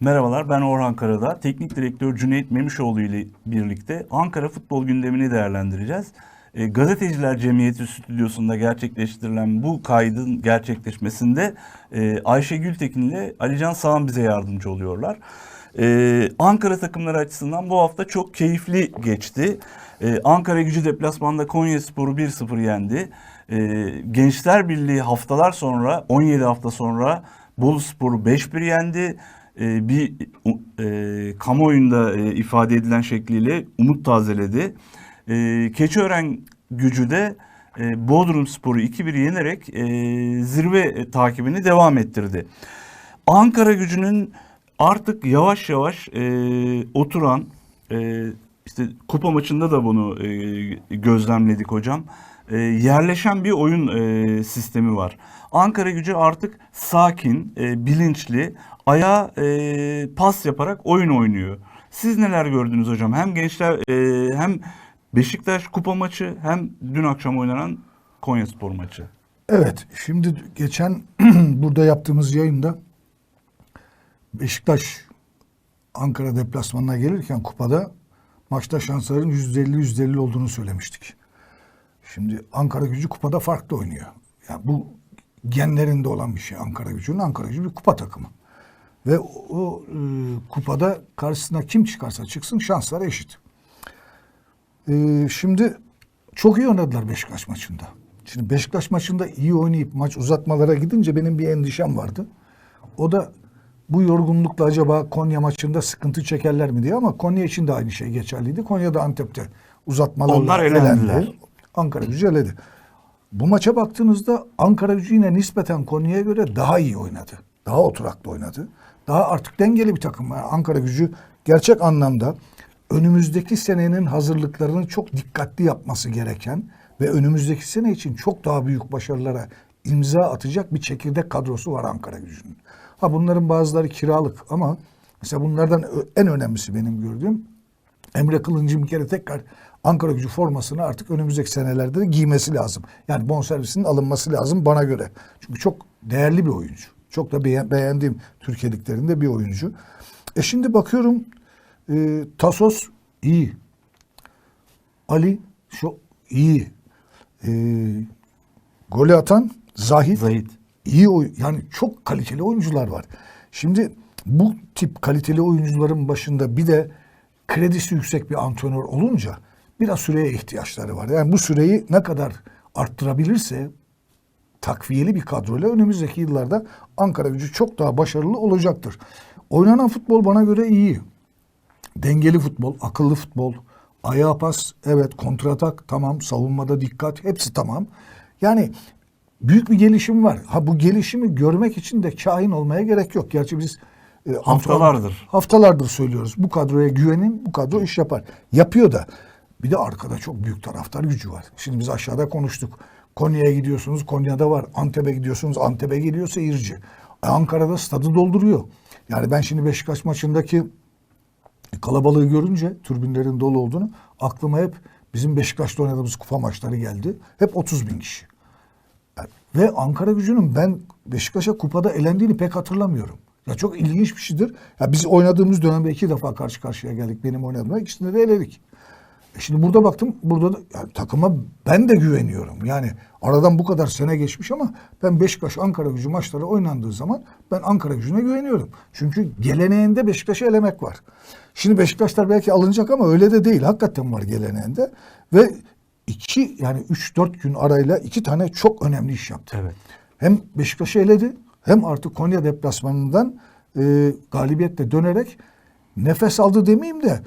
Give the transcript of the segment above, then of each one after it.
Merhabalar ben Orhan Karadağ. Teknik direktör Cüneyt Memişoğlu ile birlikte Ankara futbol gündemini değerlendireceğiz. E, Gazeteciler Cemiyeti stüdyosunda gerçekleştirilen bu kaydın gerçekleşmesinde e, Ayşe Gültekin ile Alican Sağan bize yardımcı oluyorlar. E, Ankara takımları açısından bu hafta çok keyifli geçti. E, Ankara gücü deplasmanda Konya Sporu 1-0 yendi. E, Gençler Birliği haftalar sonra 17 hafta sonra Bolu Sporu 5-1 yendi. E, bir e, kamuoyunda e, ifade edilen şekliyle umut tazeledi. E, Keçiören gücü de e, Bodrum Sporu 2-1 yenerek e, zirve takibini devam ettirdi. Ankara gücünün artık yavaş yavaş e, oturan e, işte kupa maçında da bunu e, gözlemledik hocam. E, yerleşen bir oyun e, sistemi var. Ankara gücü artık sakin, e, bilinçli, ayağa e, pas yaparak oyun oynuyor. Siz neler gördünüz hocam? Hem gençler e, hem Beşiktaş kupa maçı hem dün akşam oynanan Konya Spor maçı. Evet, şimdi geçen burada yaptığımız yayında Beşiktaş Ankara deplasmanına gelirken kupada maçta şansların yüzde elli yüzde elli olduğunu söylemiştik. Şimdi Ankara gücü kupada farklı oynuyor. Yani bu genlerinde olan bir şey Ankara gücünün. Ankara gücü bir kupa takımı. Ve o, o, e, kupada karşısına kim çıkarsa çıksın şansları eşit. E, şimdi çok iyi oynadılar Beşiktaş maçında. Şimdi Beşiktaş maçında iyi oynayıp maç uzatmalara gidince benim bir endişem vardı. O da bu yorgunlukla acaba Konya maçında sıkıntı çekerler mi diye ama Konya için de aynı şey geçerliydi. Konya'da Antep'te uzatmalarla Onlar elendiler. Ankara gücü eledi. Bu maça baktığınızda Ankara gücü yine nispeten Konya'ya göre daha iyi oynadı. Daha oturaklı oynadı. Daha artık dengeli bir takım. Yani Ankara gücü gerçek anlamda önümüzdeki senenin hazırlıklarını çok dikkatli yapması gereken ve önümüzdeki sene için çok daha büyük başarılara imza atacak bir çekirdek kadrosu var Ankara gücünün. Ha bunların bazıları kiralık ama mesela bunlardan en önemlisi benim gördüğüm Emre Kılıncı'nın bir kere tekrar Ankara gücü formasını artık önümüzdeki senelerde de giymesi lazım. Yani bonservisinin alınması lazım bana göre. Çünkü çok değerli bir oyuncu. Çok da beğen- beğendiğim Türkiye liglerinde bir oyuncu. E şimdi bakıyorum e, Tasos iyi. Ali şu iyi. E, golü atan Zahit Zahit. iyi yani çok kaliteli oyuncular var. Şimdi bu tip kaliteli oyuncuların başında bir de kredisi yüksek bir antrenör olunca biraz süreye ihtiyaçları var. Yani bu süreyi ne kadar arttırabilirse takviyeli bir kadroyla önümüzdeki yıllarda Ankara gücü çok daha başarılı olacaktır. Oynanan futbol bana göre iyi. Dengeli futbol, akıllı futbol, ayağa pas, evet kontratak tamam, savunmada dikkat hepsi tamam. Yani büyük bir gelişim var. Ha bu gelişimi görmek için de kahin olmaya gerek yok. Gerçi biz e, Haftalardır. haftalardır söylüyoruz. Bu kadroya güvenin, bu kadro iş yapar. Yapıyor da. Bir de arkada çok büyük taraftar gücü var. Şimdi biz aşağıda konuştuk. Konya'ya gidiyorsunuz, Konya'da var. Antep'e gidiyorsunuz, Antep'e geliyor seyirci. E, Ankara'da stadı dolduruyor. Yani ben şimdi Beşiktaş maçındaki kalabalığı görünce türbinlerin dolu olduğunu aklıma hep bizim Beşiktaş'ta oynadığımız kupa maçları geldi. Hep 30 bin kişi. Yani ve Ankara gücünün ben Beşiktaş'a kupada elendiğini pek hatırlamıyorum. Ya çok ilginç bir şeydir. Ya biz oynadığımız dönemde iki defa karşı karşıya geldik. Benim oynadığımda ikisinde de eledik. Şimdi burada baktım burada da yani takıma ben de güveniyorum. Yani aradan bu kadar sene geçmiş ama ben Beşiktaş Ankara gücü maçları oynandığı zaman ben Ankara gücüne güveniyorum. Çünkü geleneğinde Beşiktaş'ı elemek var. Şimdi Beşiktaşlar belki alınacak ama öyle de değil. Hakikaten var geleneğinde. Ve iki yani üç dört gün arayla iki tane çok önemli iş yaptı. Evet. Hem Beşiktaş'ı eledi hem artık Konya deplasmanından e, galibiyetle dönerek nefes aldı demeyeyim de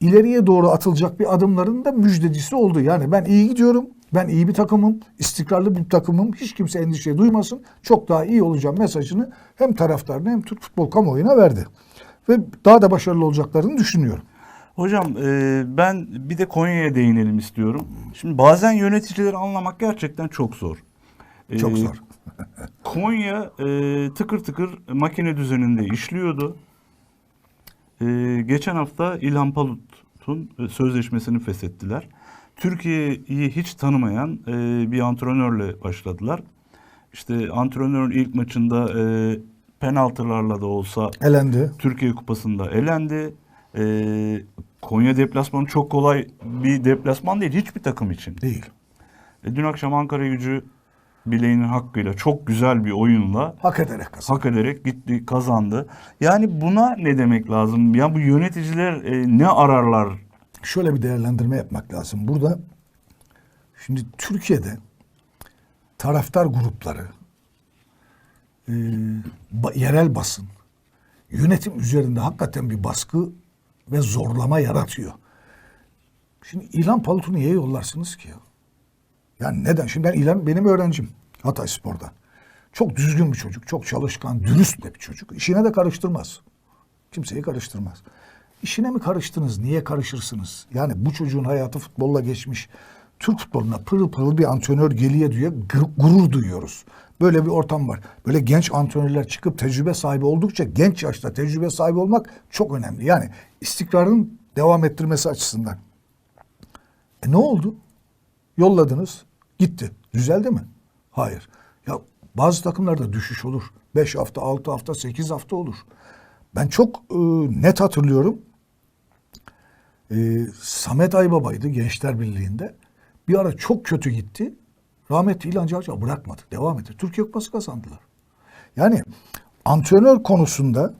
ileriye doğru atılacak bir adımların da müjdecisi oldu. Yani ben iyi gidiyorum. Ben iyi bir takımım. istikrarlı bir takımım. Hiç kimse endişe duymasın. Çok daha iyi olacağım mesajını hem taraftarına hem Türk futbol kamuoyuna verdi. Ve daha da başarılı olacaklarını düşünüyorum. Hocam e, ben bir de Konya'ya değinelim istiyorum. Şimdi bazen yöneticileri anlamak gerçekten çok zor. E, Çok zor. Konya e, tıkır tıkır makine düzeninde işliyordu. E, geçen hafta İlhan Palut'un e, sözleşmesini feshettiler. Türkiye'yi hiç tanımayan e, bir antrenörle başladılar. İşte antrenörün ilk maçında e, penaltılarla da olsa Elendi. Türkiye Kupası'nda elendi. Ee, Konya deplasmanı çok kolay bir deplasman değil hiçbir takım için. Değil. E, dün akşam Ankara gücü bileğinin hakkıyla çok güzel bir oyunla Hak ederek kazandı. hak ederek gitti kazandı. Yani buna ne demek lazım? Ya bu yöneticiler e, ne ararlar? Şöyle bir değerlendirme yapmak lazım. Burada şimdi Türkiye'de taraftar grupları, e, ba- yerel basın, yönetim üzerinde hakikaten bir baskı ve zorlama yaratıyor. Şimdi İlhan Palut'u niye yollarsınız ki ya? Yani neden? Şimdi ben İlhan benim öğrencim Hatay Spor'dan. Çok düzgün bir çocuk, çok çalışkan, dürüst de bir çocuk. İşine de karıştırmaz. Kimseyi karıştırmaz. İşine mi karıştınız? Niye karışırsınız? Yani bu çocuğun hayatı futbolla geçmiş. Türk futboluna pırıl pırıl bir antrenör geliyor diye gurur duyuyoruz. Böyle bir ortam var. Böyle genç antrenörler çıkıp tecrübe sahibi oldukça genç yaşta tecrübe sahibi olmak çok önemli. Yani istikrarın devam ettirmesi açısından. E ne oldu? Yolladınız. Gitti. Düzeldi mi? Hayır. Ya bazı takımlarda düşüş olur. 5 hafta, 6 hafta, 8 hafta olur. Ben çok e, net hatırlıyorum. E, Samet Aybaba'ydı Gençler Birliği'nde. Bir ara çok kötü gitti. Rahmetli İlhan Cavcav bırakmadı. Devam etti. Türkiye Kupası kazandılar. Yani antrenör konusunda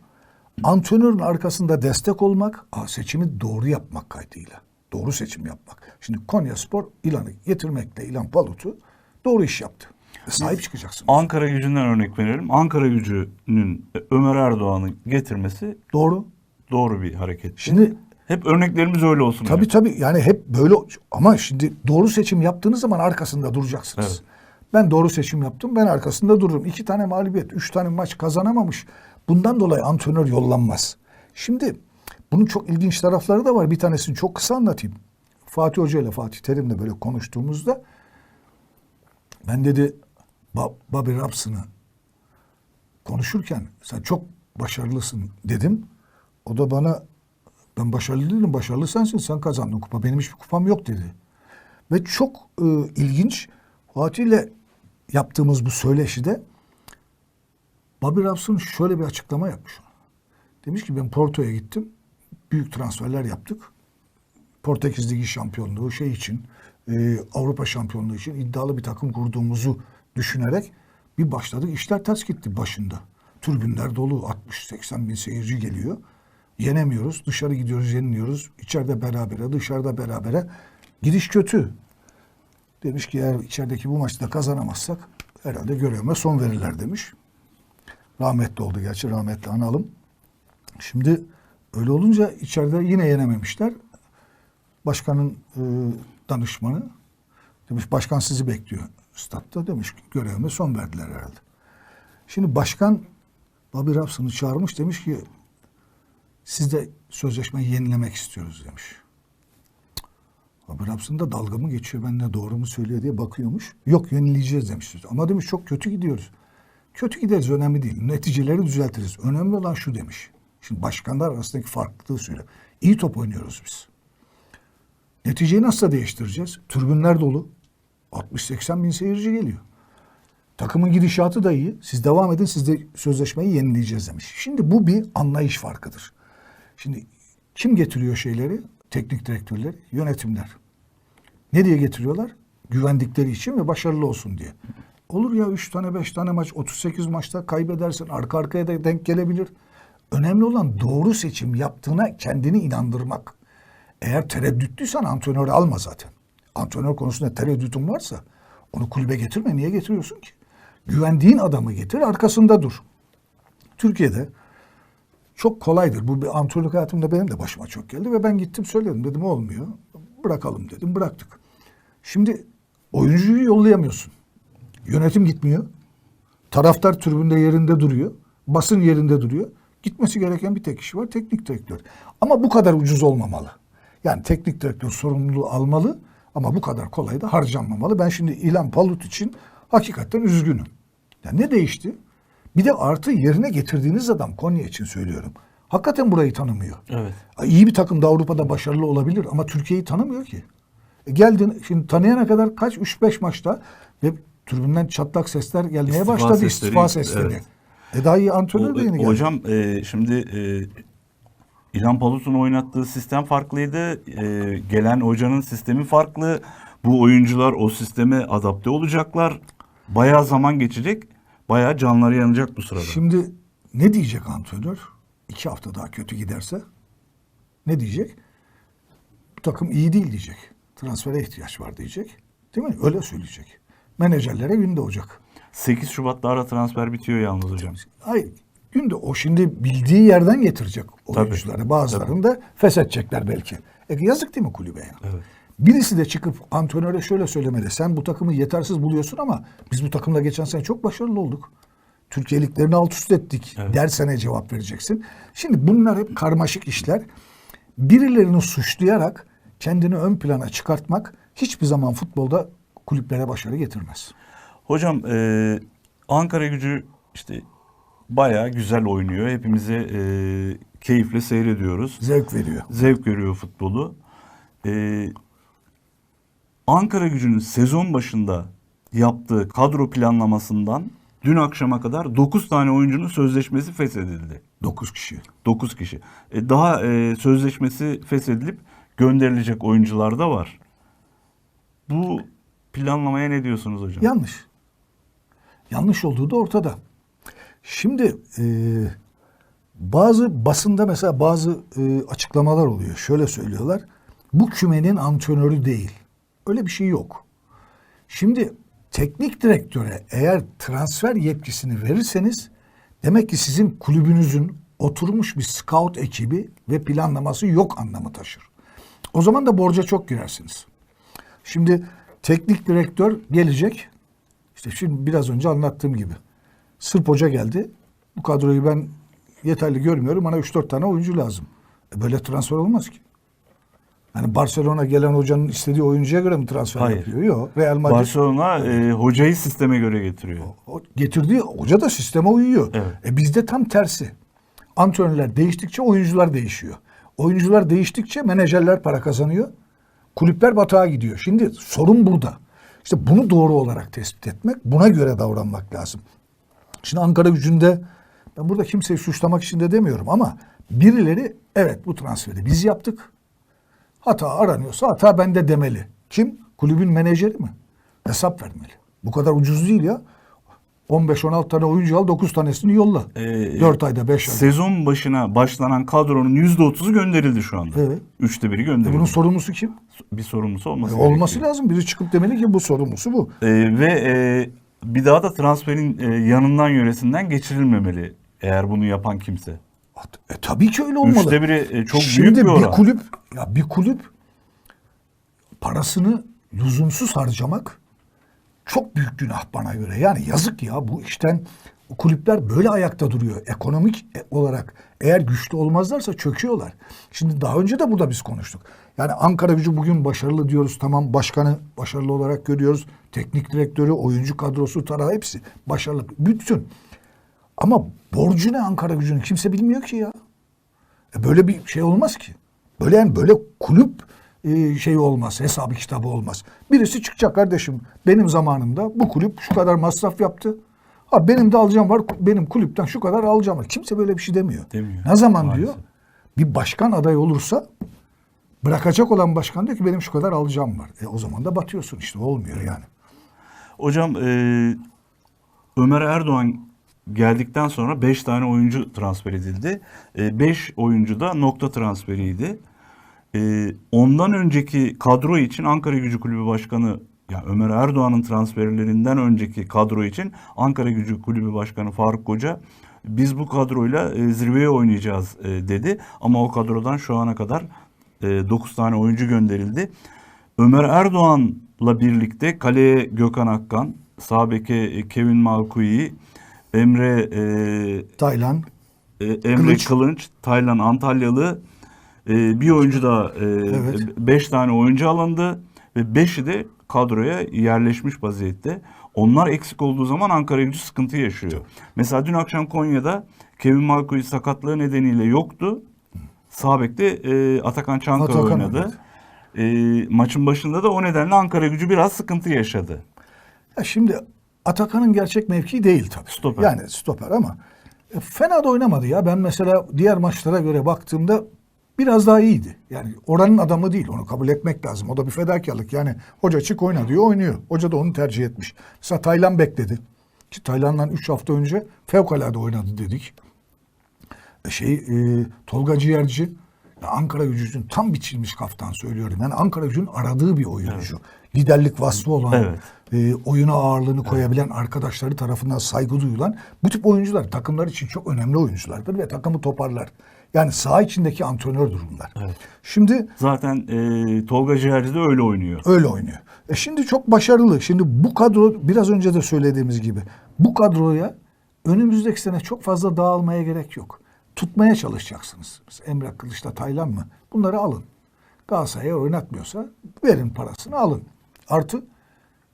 antrenörün arkasında destek olmak, seçimi doğru yapmak kaydıyla. Doğru seçim yapmak. Şimdi Konya Spor İlan'ı getirmekle İlan Palut'u doğru iş yaptı. E, Sahip çıkacaksın. Ankara gücünden örnek verelim. Ankara gücünün e, Ömer Erdoğan'ı getirmesi Doğru. doğru bir hareket. Şimdi Hep örneklerimiz öyle olsun. Tabii hocam. tabii yani hep böyle ama şimdi doğru seçim yaptığınız zaman arkasında duracaksınız. Evet. Ben doğru seçim yaptım ben arkasında dururum. İki tane mağlubiyet, üç tane maç kazanamamış. Bundan dolayı antrenör yollanmaz. Şimdi bunun çok ilginç tarafları da var. Bir tanesini çok kısa anlatayım. Fatih Hoca ile Fatih Terim'le böyle konuştuğumuzda ben dedi Bobby Robson'ı konuşurken sen çok başarılısın dedim. O da bana ben başarılı değilim. Başarılı sensin. Sen kazandın kupa. Benim hiçbir kupam yok dedi. Ve çok e, ilginç Fatih'le yaptığımız bu söyleşide Bobby Robson şöyle bir açıklama yapmış. Demiş ki ben Porto'ya gittim. Büyük transferler yaptık. Portekiz Ligi şampiyonluğu şey için e, Avrupa şampiyonluğu için iddialı bir takım kurduğumuzu düşünerek bir başladık. İşler ters gitti başında. Tribünler dolu 60-80 bin seyirci geliyor. Yenemiyoruz. Dışarı gidiyoruz yeniliyoruz. İçeride berabere dışarıda berabere. Gidiş kötü. Demiş ki eğer içerideki bu maçta kazanamazsak herhalde görevime son verirler demiş. Rahmetli oldu gerçi rahmetli analım. Şimdi öyle olunca içeride yine yenememişler. Başkanın e, danışmanı demiş başkan sizi bekliyor statta demiş görevime son verdiler herhalde. Şimdi başkan Bobby Robson'ı çağırmış demiş ki siz de sözleşmeyi yenilemek istiyoruz demiş. Bobby Robson da dalga mı geçiyor benimle doğru mu söylüyor diye bakıyormuş. Yok yenileyeceğiz demiş. Ama demiş çok kötü gidiyoruz. Kötü gideriz önemli değil. Neticeleri düzeltiriz. Önemli olan şu demiş. Şimdi başkanlar arasındaki farklılığı söylüyor. İyi top oynuyoruz biz. Neticeyi nasıl değiştireceğiz? Tribünler dolu. 60-80 bin seyirci geliyor. Takımın gidişatı da iyi. Siz devam edin siz de sözleşmeyi yenileyeceğiz demiş. Şimdi bu bir anlayış farkıdır. Şimdi kim getiriyor şeyleri? Teknik direktörler, yönetimler. Ne diye getiriyorlar? Güvendikleri için ve başarılı olsun diye. Olur ya 3 tane 5 tane maç 38 maçta kaybedersin. Arka arkaya da denk gelebilir. Önemli olan doğru seçim yaptığına kendini inandırmak. Eğer tereddütlüysen antrenörü alma zaten. Antrenör konusunda tereddütün varsa onu kulübe getirme. Niye getiriyorsun ki? Güvendiğin adamı getir arkasında dur. Türkiye'de çok kolaydır. Bu bir antrenörlük hayatımda benim de başıma çok geldi ve ben gittim söyledim. Dedim olmuyor. Bırakalım dedim. Bıraktık. Şimdi oyuncuyu yollayamıyorsun. Yönetim gitmiyor. Taraftar tribünde yerinde duruyor. Basın yerinde duruyor. Gitmesi gereken bir tek kişi var. Teknik direktör. Ama bu kadar ucuz olmamalı. Yani teknik direktör sorumluluğu almalı ama bu kadar kolay da harcanmamalı. Ben şimdi İlhan Palut için hakikaten üzgünüm. Yani ne değişti? Bir de artı yerine getirdiğiniz adam Konya için söylüyorum. Hakikaten burayı tanımıyor. Evet. İyi bir takım da Avrupa'da başarılı olabilir ama Türkiye'yi tanımıyor ki. E geldin şimdi tanıyana kadar kaç 3-5 maçta ve tribünden çatlak sesler gelmeye İstifa başladı sesleri, istifa sesleri. evet. E daha iyi antrenör de yeni geldi. Hocam e, şimdi e, İlhan Palut'un oynattığı sistem farklıydı. E, gelen hocanın sistemi farklı. Bu oyuncular o sisteme adapte olacaklar. Bayağı zaman geçecek. Bayağı canları yanacak bu sırada. Şimdi ne diyecek antrenör? İki hafta daha kötü giderse ne diyecek? Bu takım iyi değil diyecek. Transfere ihtiyaç var diyecek. Değil mi? Öyle söyleyecek. Menajerlere gün doğacak. 8 Şubat'ta ara transfer bitiyor yalnız hocam. Hayır. Günde o şimdi bildiği yerden getirecek Tabii. oyuncuları. Bazılarını da feshedecekler belki. E yazık değil mi kulübe ya? Evet. Birisi de çıkıp antrenöre şöyle söylemeli. Sen bu takımı yetersiz buluyorsun ama biz bu takımla geçen sene çok başarılı olduk. Türkiye liglerini alt üst ettik Evet. dersene cevap vereceksin. Şimdi bunlar hep karmaşık işler. Birilerini suçlayarak kendini ön plana çıkartmak hiçbir zaman futbolda kulüplere başarı getirmez. Hocam e, Ankara gücü işte bayağı güzel oynuyor. Hepimize e, keyifle seyrediyoruz. Zevk veriyor. Zevk veriyor futbolu. E, Ankara gücünün sezon başında yaptığı kadro planlamasından dün akşama kadar 9 tane oyuncunun sözleşmesi feshedildi. 9 kişi. 9 kişi. E, daha e, sözleşmesi feshedilip gönderilecek oyuncular da var. Bu planlamaya ne diyorsunuz hocam? Yanlış. Yanlış olduğu da ortada. Şimdi e, bazı basında mesela bazı e, açıklamalar oluyor. Şöyle söylüyorlar. Bu kümenin antrenörü değil. Öyle bir şey yok. Şimdi teknik direktöre eğer transfer yetkisini verirseniz demek ki sizin kulübünüzün oturmuş bir scout ekibi ve planlaması yok anlamı taşır. O zaman da borca çok girersiniz. Şimdi teknik direktör gelecek. İşte şimdi biraz önce anlattığım gibi. Sırp Hoca geldi. Bu kadroyu ben yeterli görmüyorum. Bana 3-4 tane oyuncu lazım. E böyle transfer olmaz ki. Yani Barcelona gelen hocanın istediği oyuncuya göre mi transfer Hayır. yapıyor? Yok. Real Madrid Barcelona e, hocayı sisteme göre getiriyor. o getirdiği hoca da sisteme uyuyor. Evet. E bizde tam tersi. Antrenörler değiştikçe oyuncular değişiyor. Oyuncular değiştikçe menajerler para kazanıyor. Kulüpler batağa gidiyor. Şimdi sorun burada. İşte bunu doğru olarak tespit etmek, buna göre davranmak lazım. Şimdi Ankara gücünde ben burada kimseyi suçlamak için de demiyorum ama birileri evet bu transferi biz yaptık. Hata aranıyorsa hata bende demeli. Kim? Kulübün menajeri mi? Hesap vermeli. Bu kadar ucuz değil ya. 15-16 tane oyuncu al 9 tanesini yolla. Ee, 4 ayda 5 ayda. Sezon başına başlanan kadronun %30'u gönderildi şu anda. Evet. Üçte biri gönderildi. bunun sorumlusu kim? bir sorumlusu olması E olması gerekiyor. lazım. Biri çıkıp demeli ki bu sorumlusu bu. Ee, ve e, bir daha da transferin e, yanından yöresinden geçirilmemeli eğer bunu yapan kimse. E tabii ki öyle olmalı. Üçte biri e, çok Şimdi büyük bir oran. kulüp ya bir kulüp parasını lüzumsuz harcamak çok büyük günah bana göre. Yani yazık ya bu işten kulüpler böyle ayakta duruyor. Ekonomik olarak eğer güçlü olmazlarsa çöküyorlar. Şimdi daha önce de burada biz konuştuk. Yani Ankara gücü bugün başarılı diyoruz. Tamam başkanı başarılı olarak görüyoruz. Teknik direktörü, oyuncu kadrosu, tarağı hepsi başarılı. Bütün. Ama borcu ne Ankara gücünün kimse bilmiyor ki ya. E böyle bir şey olmaz ki. Böyle yani böyle kulüp şey olmaz, hesabı kitabı olmaz. Birisi çıkacak kardeşim benim zamanımda bu kulüp şu kadar masraf yaptı. Ha benim de alacağım var, benim kulüpten şu kadar alacağım var. Kimse böyle bir şey demiyor. Demiyor. Ne zaman Maalesef. diyor? Bir başkan aday olursa bırakacak olan başkan diyor ki benim şu kadar alacağım var. E o zaman da batıyorsun işte olmuyor yani. Hocam e, Ömer Erdoğan geldikten sonra 5 tane oyuncu transfer edildi. 5 oyuncu da nokta transferiydi. E, ondan önceki kadro için Ankara Gücü Kulübü Başkanı ya Ömer Erdoğan'ın transferlerinden önceki kadro için Ankara Gücü Kulübü Başkanı Faruk Koca biz bu kadroyla e, zirveye oynayacağız e, dedi. Ama o kadrodan şu ana kadar 9 tane oyuncu gönderildi. Ömer Erdoğan'la birlikte kaleye Gökhan Akkan, sağ beke e, Kevin Malkuyi, Emre e, Taylan, e, Emre Kılıç. Kılınç, Taylan Antalyalı e, bir oyuncu da Evet. 5 tane oyuncu alındı ve beşi de kadroya yerleşmiş vaziyette. Onlar eksik olduğu zaman Ankara gücü sıkıntı yaşıyor. Mesela dün akşam Konya'da Kevin Malkuyi sakatlığı nedeniyle yoktu. Sağ bekte e, Atakan Çankaya Atakan oynadı. E, maçın başında da o nedenle Ankara gücü biraz sıkıntı yaşadı. Ya şimdi Atakan'ın gerçek mevkii değil tabii. Stoper. Yani stoper ama E, fena da oynamadı ya. Ben mesela diğer maçlara göre baktığımda biraz daha iyiydi. Yani oranın adamı değil. Onu kabul etmek lazım. O da bir fedakarlık. Yani hoca çık oyna diyor oynuyor. Hoca da onu tercih etmiş. Mesela Taylan bekledi. Ki Taylan'dan 3 hafta önce fevkalade oynadı dedik. E, Şey e, Tolga Ciğerci ya Ankara gücünün tam biçilmiş kaftan söylüyorum. Yani Ankara gücünün aradığı bir oyuncu. Liderlik vasfı olan, Evet. e, oyuna ağırlığını koyabilen arkadaşları tarafından saygı duyulan bu tip oyuncular takımlar için çok önemli oyunculardır ve takımı toparlar. Yani saha içindeki antrenördür bunlar. Şimdi Zaten e, Tolga Ciğerci de öyle oynuyor. öyle oynuyor. E şimdi çok başarılı. Şimdi bu kadro biraz önce de söylediğimiz gibi bu kadroya önümüzdeki sene çok fazla dağılmaya gerek yok. Tutmaya çalışacaksınız. Mesela Emre Kılıç'la Taylan mı? Bunları alın. Galatasaray'a oynatmıyorsa verin parasını alın. Artı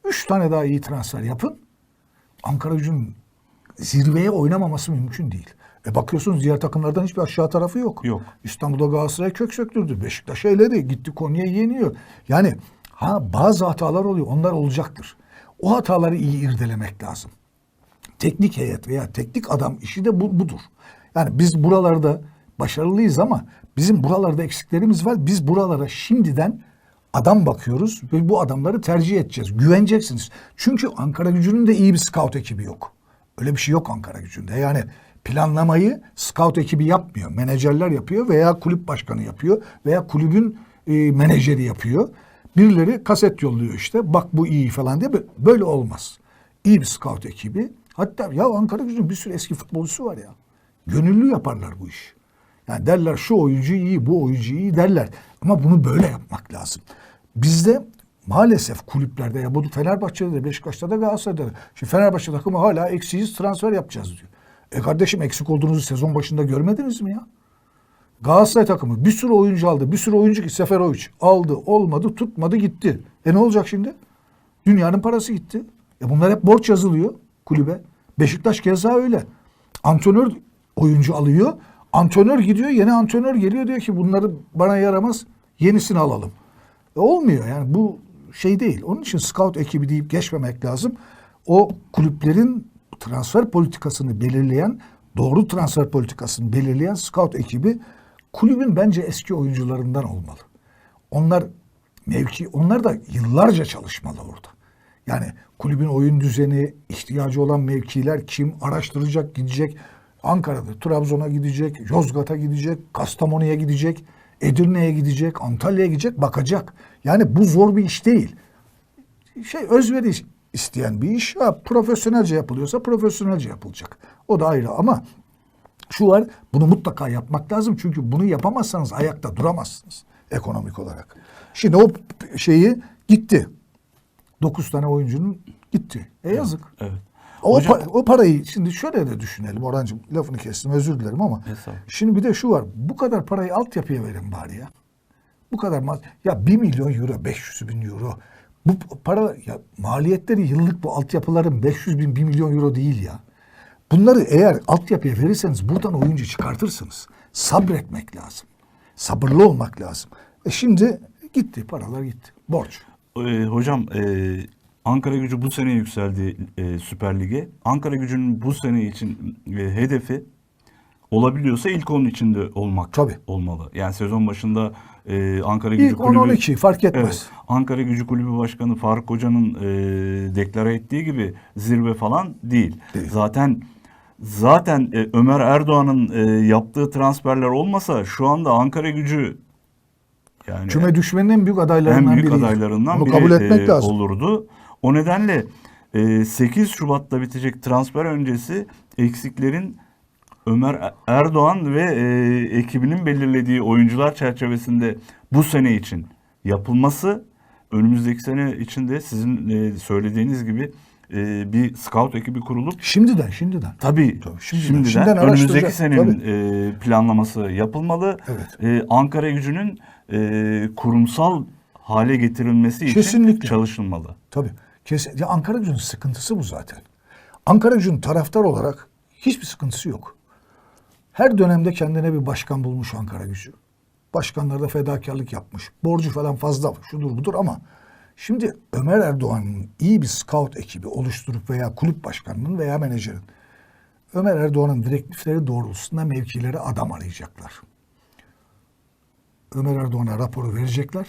üç tane daha iyi transfer yapın. Ankara gücünün zirveye oynamaması mümkün değil. E bakıyorsunuz diğer takımlardan hiçbir aşağı tarafı yok. Yok. İstanbul'da Galatasaray kök söktürdü. Beşiktaş eyledi. Gitti Konya'yı yeniyor. Yani ha bazı hatalar oluyor. Onlar olacaktır. O hataları iyi irdelemek lazım. Teknik heyet veya teknik adam işi de bu, budur. Yani biz buralarda başarılıyız ama bizim buralarda eksiklerimiz var. Biz buralara şimdiden adam bakıyoruz ve bu adamları tercih edeceğiz. Güveneceksiniz. Çünkü Ankara gücünün de iyi bir scout ekibi yok. Öyle bir şey yok Ankara gücünde. Yani planlamayı scout ekibi yapmıyor. Menajerler yapıyor veya kulüp başkanı yapıyor veya kulübün e, menajeri yapıyor. Birileri kaset yolluyor işte. Bak bu iyi falan diye. Böyle olmaz. İyi bir scout ekibi. Hatta ya Ankara gücünün bir sürü eski futbolcusu var ya. Gönüllü yaparlar bu iş. Yani derler şu oyuncu iyi, bu oyuncu iyi derler. Ama bunu böyle yapmak lazım. Bizde maalesef kulüplerde ya bu Fenerbahçe'de de Beşiktaş'ta da Galatasaray'da da. Şimdi Fenerbahçe takımı hala eksiyiz transfer yapacağız diyor. E kardeşim eksik olduğunuzu sezon başında görmediniz mi ya? Galatasaray takımı bir sürü oyuncu aldı. Bir sürü oyuncu ki Seferovic aldı, olmadı, tutmadı, gitti. E ne olacak şimdi? Dünyanın parası gitti. E bunlar hep borç yazılıyor kulübe. Beşiktaş keza öyle. Antrenör oyuncu alıyor. Antrenör gidiyor, yeni antrenör geliyor diyor ki bunları bana yaramaz. Yenisini alalım. E olmuyor yani bu şey değil. Onun için scout ekibi deyip geçmemek lazım. O kulüplerin transfer politikasını belirleyen, doğru transfer politikasını belirleyen scout ekibi kulübün bence eski oyuncularından olmalı. Onlar mevki, onlar da yıllarca çalışmalı orada. Yani kulübün oyun düzeni, ihtiyacı olan mevkiler kim araştıracak, gidecek. Ankara'da, Trabzon'a gidecek, Yozgat'a gidecek, Kastamonu'ya gidecek, Edirne'ye gidecek, Antalya'ya gidecek, bakacak. Yani bu zor bir iş değil. Şey özveri isteyen bir iş. Ha, profesyonelce yapılıyorsa profesyonelce yapılacak. O da ayrı ama şu var bunu mutlaka yapmak lazım. Çünkü bunu yapamazsanız ayakta duramazsınız ekonomik olarak. Şimdi o şeyi gitti. Dokuz tane oyuncunun gitti. E yazık. Evet. O, Hocam- pa- o parayı şimdi şöyle de düşünelim Orhancığım lafını kestim özür dilerim ama şimdi bir de şu var bu kadar parayı altyapıya verin bari ya. Bu kadar ya 1 milyon euro 500 bin euro bu para ya maliyetleri yıllık bu altyapıların 500 bin 1 milyon euro değil ya. Bunları eğer altyapıya verirseniz buradan oyuncu çıkartırsınız. Sabretmek lazım. Sabırlı olmak lazım. E şimdi gitti paralar gitti. Borç. Ee, hocam e, Ankara gücü bu sene yükseldi e, Süper Lig'e. Ankara gücünün bu sene için e, hedefi olabiliyorsa ilk onun içinde olmak Tabii. olmalı. Yani sezon başında e, Ankara gücü İlk 10-12 fark etmez. Evet, Ankara gücü kulübü başkanı Faruk Hoca'nın e, deklare ettiği gibi zirve falan değil. Değil. Zaten zaten e, Ömer Erdoğan'ın e, yaptığı transferler olmasa şu anda Ankara gücü yani Küme düşmenin en büyük adaylarından en büyük biri. adaylarından Bunu biri kabul etmek e, lazım. olurdu. O nedenle e, 8 Şubat'ta bitecek transfer öncesi eksiklerin Ömer Erdoğan ve e, ekibinin belirlediği oyuncular çerçevesinde bu sene için yapılması önümüzdeki sene içinde sizin e, söylediğiniz gibi e, bir scout ekibi kurulup Şimdiden, şimdiden. Tabii, Tabii, şimdiden. şimdiden, Şimdiden önümüzdeki senenin e, planlaması yapılmalı. Evet. E, Ankara gücünün e, kurumsal hale getirilmesi için Kesinlikle. çalışılmalı. Tabii. Kesin. Ya Ankara gücünün sıkıntısı bu zaten. Ankara gücünün taraftar olarak hiçbir sıkıntısı yok. Her dönemde kendine bir başkan bulmuş Ankara gücü. Başkanlar da fedakarlık yapmış. Borcu falan fazla şudur budur ama şimdi Ömer Erdoğan'ın iyi bir scout ekibi oluşturup veya kulüp başkanının veya menajerin Ömer Erdoğan'ın direktifleri doğrultusunda mevkilere adam arayacaklar. Ömer Erdoğan'a raporu verecekler.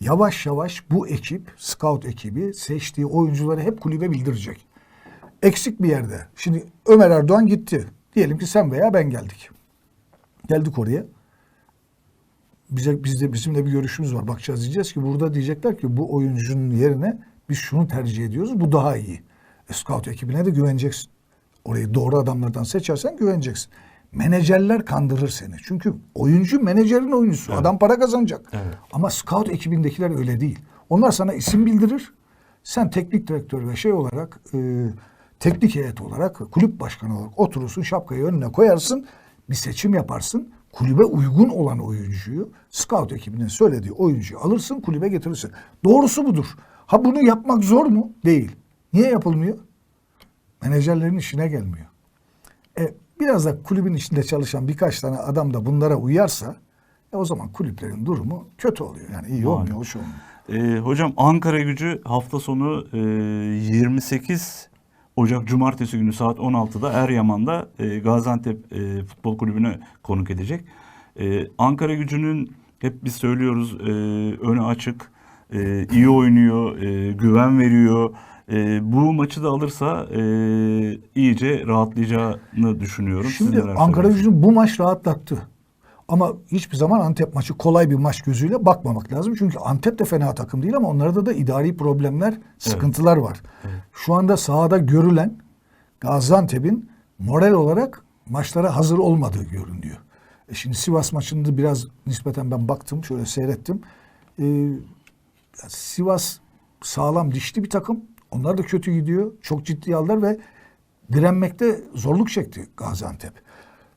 Yavaş yavaş bu ekip, scout ekibi seçtiği oyuncuları hep kulübe bildirecek. Eksik bir yerde. Şimdi Ömer Erdoğan gitti. Diyelim ki sen veya ben geldik. Geldik oraya. Bize bizde bizim de bir görüşümüz var. Bakacağız diyeceğiz ki burada diyecekler ki bu oyuncunun yerine biz şunu tercih ediyoruz. Bu daha iyi. E, scout ekibine de güveneceksin. Orayı doğru adamlardan seçersen güveneceksin. Menajerler kandırır seni. Çünkü oyuncu menajerin oyuncusu. Adam para kazanacak. Evet. Ama scout ekibindekiler öyle değil. Onlar sana isim bildirir. Sen teknik direktör ve şey olarak e, teknik heyet olarak kulüp başkanı olarak oturursun şapkayı önüne koyarsın. Bir seçim yaparsın. Kulübe uygun olan oyuncuyu scout ekibinin söylediği oyuncuyu alırsın kulübe getirirsin. Doğrusu budur. Ha bunu yapmak zor mu? Değil. Niye yapılmıyor? Menajerlerin işine gelmiyor. E, biraz da kulübün içinde çalışan birkaç tane adam da bunlara uyarsa e, o zaman kulüplerin durumu kötü oluyor. Yani iyi olmuyor, hoş olmuyor. Ee, hocam Ankara gücü hafta sonu e, 28 Ocak Cumartesi günü saat 16'da Eryaman'da e, Gaziantep e, Futbol Kulübü'ne konuk edecek. E, Ankara gücünün hep biz söylüyoruz e, önü açık, e, iyi oynuyor, e, güven veriyor. E, bu maçı da alırsa e, iyice rahatlayacağını düşünüyorum. Şimdi Ankara gücünü bu maç rahatlattı. Ama hiçbir zaman Antep maçı kolay bir maç gözüyle bakmamak lazım. Çünkü Antep de fena takım değil ama onlarda da idari problemler, sıkıntılar var. Şu anda sahada görülen Gaziantep'in moral olarak maçlara hazır olmadığı görünüyor. E şimdi Sivas maçında biraz nispeten ben baktım, şöyle seyrettim. Ee, Sivas sağlam dişli bir takım. Onlar da kötü gidiyor. Çok ciddi aldılar ve direnmekte zorluk çekti Gaziantep.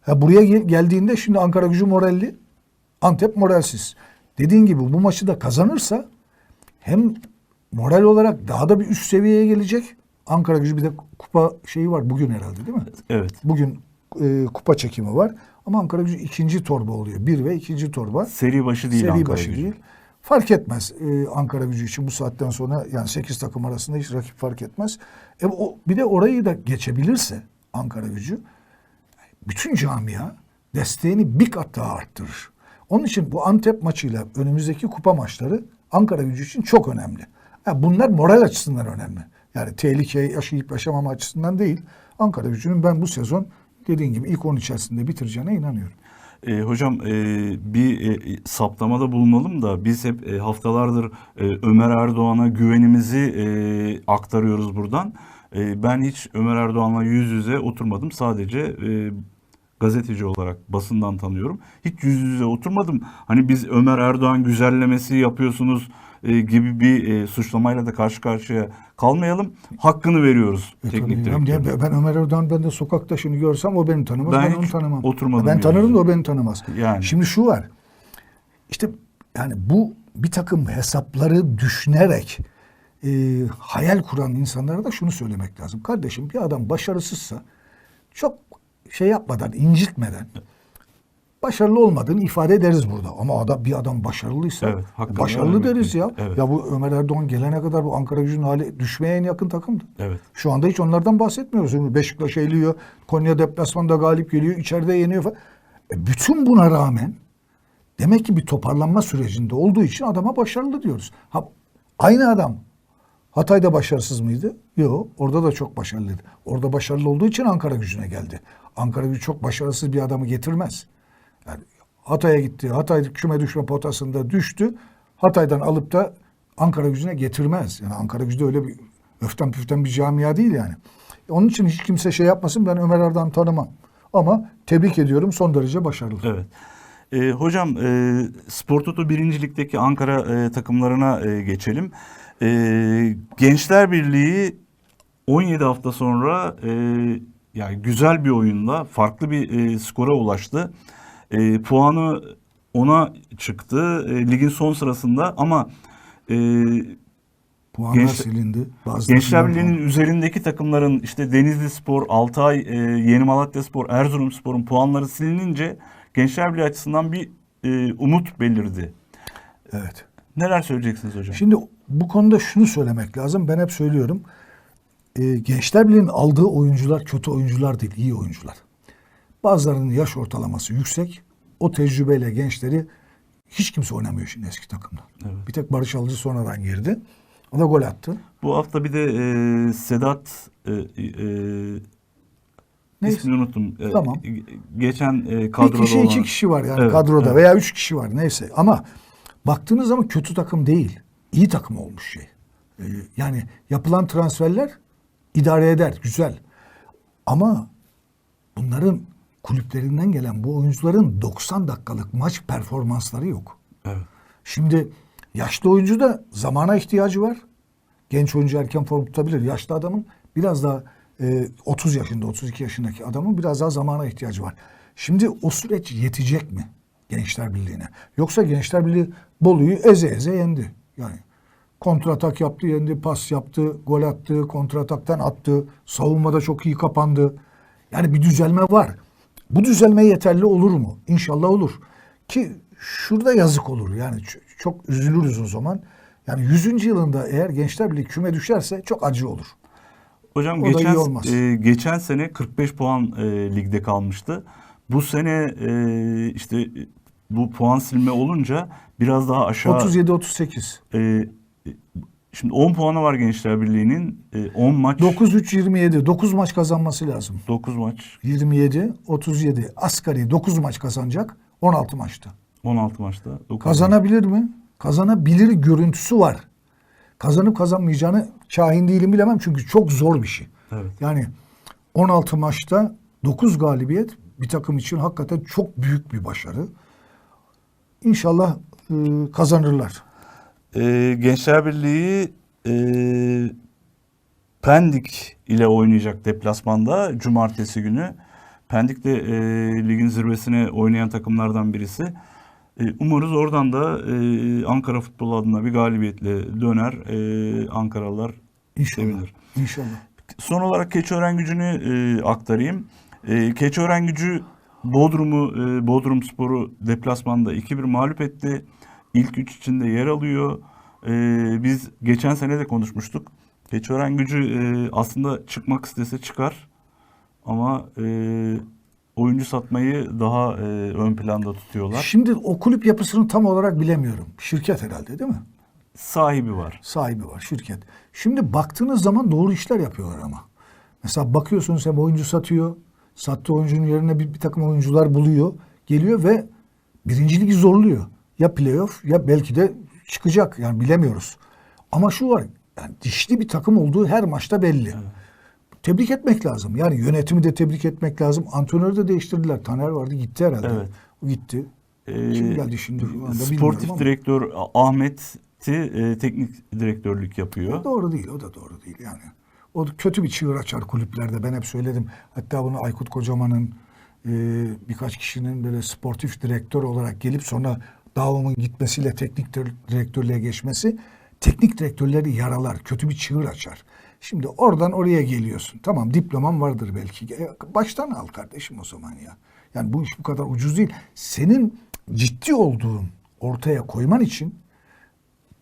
Ha, buraya gel- geldiğinde şimdi Ankara gücü moralli. Antep moralsiz. Dediğin gibi bu maçı da kazanırsa hem moral olarak daha da bir üst seviyeye gelecek. Ankara gücü bir de kupa şeyi var bugün herhalde değil mi? Evet. Bugün e, kupa çekimi var. Ama Ankara gücü ikinci torba oluyor. Bir ve ikinci torba. Seri başı değil Seri Ankara başı gücü. değil. Fark etmez e, Ankara gücü için bu saatten sonra yani 8 takım arasında hiç rakip fark etmez. E, o, bir de orayı da geçebilirse Ankara gücü bütün camia desteğini bir kat daha arttırır. Onun için bu Antep maçıyla önümüzdeki kupa maçları Ankara gücü için çok önemli. Ha, bunlar moral açısından önemli. Yani tehlikeyi yaşayıp yaşamama açısından değil. Ankara gücünün ben bu sezon dediğin gibi ilk 10 içerisinde bitireceğine inanıyorum. E, hocam e, bir e, saptamada bulunalım da biz hep e, haftalardır e, Ömer Erdoğan'a güvenimizi e, aktarıyoruz buradan. E, ben hiç Ömer Erdoğan'la yüz yüze oturmadım. Sadece e, gazeteci olarak basından tanıyorum. Hiç yüz yüze oturmadım. Hani biz Ömer Erdoğan güzellemesi yapıyorsunuz e, gibi bir e, suçlamayla da karşı karşıya kalmayalım. Hakkını veriyoruz E, teknik tabii. direktörün. Ben, Ömer Erdoğan ben de sokakta şimdi görsem o beni tanımaz. Ben Ben, onu tanımam. oturmadım Ben yani. tanırım da o beni tanımaz. Yani. Şimdi şu var. İşte yani bu bir takım hesapları düşünerek e, hayal kuran insanlara da şunu söylemek lazım. Kardeşim bir adam başarısızsa çok şey yapmadan, incitmeden başarılı olmadığını ifade ederiz burada. Ama adam bir adam başarılıysa Evet, başarılı deriz ya. Evet. Ya bu Ömer Erdoğan gelene kadar bu Ankara gücünün hali düşmeye en yakın takımdı. Evet. Şu anda hiç onlardan bahsetmiyoruz. Şimdi Beşiktaş eğiliyor, Konya deplasmanda galip geliyor, içeride yeniyor falan. E bütün buna rağmen demek ki bir toparlanma sürecinde olduğu için adama başarılı diyoruz. Ha, aynı adam Hatay'da başarısız mıydı? Yok. Orada da çok başarılıydı. Orada başarılı olduğu için Ankara gücüne geldi. Ankara gücü çok başarısız bir adamı getirmez. Yani Hatay'a gitti. Hatay küme düşme potasında düştü. Hatay'dan alıp da Ankara gücüne getirmez. Yani Ankara gücü de öyle bir öften püften bir camia değil yani. Onun için hiç kimse şey yapmasın. Ben Ömer Erdoğan'ı tanımam. Ama tebrik ediyorum. Son derece başarılı. Evet. E, hocam e, Spor Toto birincilikteki Ankara e, takımlarına e, geçelim. E, Gençler Birliği 17 hafta sonra e, yani güzel bir oyunla farklı bir e, skora ulaştı. E, puanı ona çıktı e, ligin son sırasında ama e, Puanlar Genç- silindi. Bazı Gençler Birliği'nin üzerindeki takımların işte Denizli Spor, Altay, e, Yeni Malatya Spor, Erzurum Spor'un puanları silinince Gençler Birliği açısından bir e, umut belirdi. Evet. Neler söyleyeceksiniz hocam? Şimdi bu konuda şunu söylemek lazım. Ben hep söylüyorum. E, Gençler Birliği'nin aldığı oyuncular kötü oyuncular değil, iyi oyuncular. Bazılarının yaş ortalaması yüksek. O tecrübeyle gençleri hiç kimse oynamıyor şimdi eski takımda. Evet. Bir tek Barış Alıcı sonradan girdi. O da gol attı. Bu hafta bir de e, Sedat e, e, Neyse. ismini unuttum. E, Tamam. ge- Geçen e, kadroda bir kişi olan. iki kişi var yani Evet, kadroda evet. veya üç kişi var neyse. Ama baktığınız zaman kötü takım değil. iyi takım olmuş şey. Yani yapılan transferler idare eder güzel. Ama bunların kulüplerinden gelen bu oyuncuların 90 dakikalık maç performansları yok. Evet. Şimdi yaşlı oyuncu da zamana ihtiyacı var. Genç oyuncu erken form tutabilir. Yaşlı adamın biraz daha e, 30 yaşında, 32 yaşındaki adamın biraz daha zamana ihtiyacı var. Şimdi o süreç yetecek mi Gençler Birliği'ne? Yoksa Gençler Birliği Bolu'yu eze eze yendi. Yani kontratak yaptı, yendi, pas yaptı, gol attı, kontrataktan attı, savunmada çok iyi kapandı. Yani bir düzelme var. Bu düzelme yeterli olur mu? İnşallah olur. Ki şurada yazık olur. Yani çok üzülürüz o zaman. Yani 100. yılında eğer Gençler Birliği küme düşerse çok acı olur. Hocam O geçen e, geçen sene 45 puan e, ligde kalmıştı. Bu sene e, işte bu puan silme olunca biraz daha aşağı 37-38. e, şimdi 10 puanı var Gençler Birliği'nin. E, 10 maç 9-3-27. 9 maç kazanması lazım. 9 maç 27, 37. Asgari 9 maç kazanacak. 16 maçta. 16 maçta 9 maç. Kazanabilir mi? Kazanabilir görüntüsü var. Kazanıp kazanmayacağını kahin değilim bilemem çünkü çok zor bir şey. Evet. Yani 16 maçta 9 galibiyet bir takım için hakikaten çok büyük bir başarı. İnşallah e, kazanırlar. E, Gençler Birliği e, Pendik ile oynayacak deplasmanda cumartesi günü. Pendik de e, ligin zirvesine oynayan takımlardan birisi. E, umarız oradan da e, Ankara futbolu adına bir galibiyetle döner. E, Ankaralılar İnşallah. sevinir. İnşallah. Son olarak Keçiören gücünü e, aktarayım. E, Keçiören gücü Bodrum'u e, Bodrum Spor'u deplasmanda 2-1 mağlup etti. İlk üç içinde yer alıyor. E, biz geçen sene de konuşmuştuk. Keçiören gücü e, aslında çıkmak istese çıkar. Ama e, oyuncu satmayı daha e, ön planda tutuyorlar. Şimdi o kulüp yapısını tam olarak bilemiyorum. Şirket herhalde değil mi? Sahibi var. Sahibi var şirket. Şimdi baktığınız zaman doğru işler yapıyorlar ama. Mesela bakıyorsunuz hem oyuncu satıyor. Sattığı oyuncunun yerine bir, bir takım oyuncular buluyor. Geliyor ve birinci ligi zorluyor. Ya playoff ya belki de çıkacak. Yani bilemiyoruz. Ama şu var. Yani dişli bir takım olduğu her maçta belli. Tebrik etmek lazım. Yani yönetimi de tebrik etmek lazım. Antrenörü de değiştirdiler. Taner vardı gitti herhalde. Evet. O gitti. E, Kim geldi şimdi Sportif direktör Ahmet'i e, teknik direktörlük yapıyor. Doğru değil, o da doğru değil yani. O kötü bir çığır açar kulüplerde. Ben hep söyledim. Hatta bunu Aykut Kocaman'ın e, birkaç kişinin böyle sportif direktör olarak gelip sonra davamın gitmesiyle teknik dir- direktörlüğe geçmesi teknik direktörleri yaralar, kötü bir çığır açar. Şimdi oradan oraya geliyorsun. Tamam diploman vardır belki. E, Baştan al kardeşim o zaman ya. Yani bu iş bu kadar ucuz değil. Senin ciddi olduğun ortaya koyman için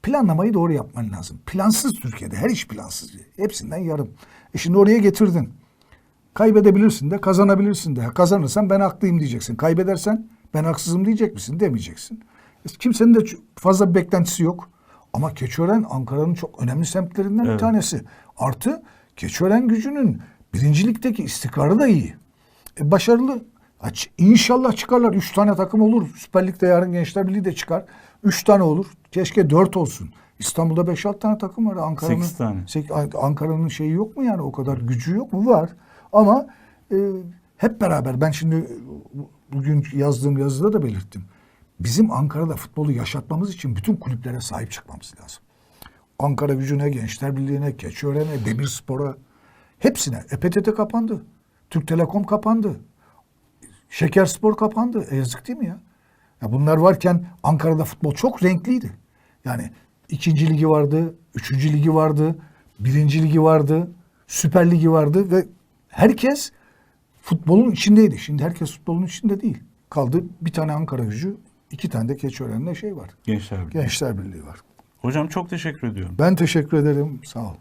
planlamayı doğru yapman lazım. Plansız Türkiye'de her iş plansız. Hepsinden yarım. E şimdi oraya getirdin. Kaybedebilirsin de kazanabilirsin de. Kazanırsan ben haklıyım diyeceksin. Kaybedersen ben haksızım diyecek misin? Demeyeceksin. Kimsenin de fazla bir beklentisi yok. Ama Keçiören Ankara'nın çok önemli semtlerinden bir Evet. tanesi. Artı Keçiören gücünün birincilikteki istikrarı da iyi. E, başarılı. Aç, inşallah çıkarlar. Üç tane takım olur. Süper Lig'de yarın Gençler Birliği de çıkar. Üç tane olur. Keşke dört olsun. İstanbul'da beş alt tane takım var. Ankara'nın Sekiz tane. Sek- Ankara'nın şeyi yok mu yani o kadar gücü yok mu? Var. Ama e, hep beraber ben şimdi e, bugün yazdığım yazıda da belirttim. Bizim Ankara'da futbolu yaşatmamız için bütün kulüplere sahip çıkmamız lazım. Ankara gücüne, Gençler Birliği'ne, Keçiören'e, Demirspor'a hepsine. EPTT kapandı. Türk Telekom kapandı. Şekerspor kapandı. E yazık değil mi ya? ya? Bunlar varken Ankara'da futbol çok renkliydi. Yani ikinci ligi vardı, üçüncü ligi vardı, birinci ligi vardı, süper ligi vardı ve herkes futbolun içindeydi. Şimdi herkes futbolun içinde değil. Kaldı bir tane Ankara gücü, iki tane de Keçiören'de şey var. Gençler Birliği. Gençler Birliği var. Hocam çok teşekkür ediyorum. Ben teşekkür ederim. Sağ ol.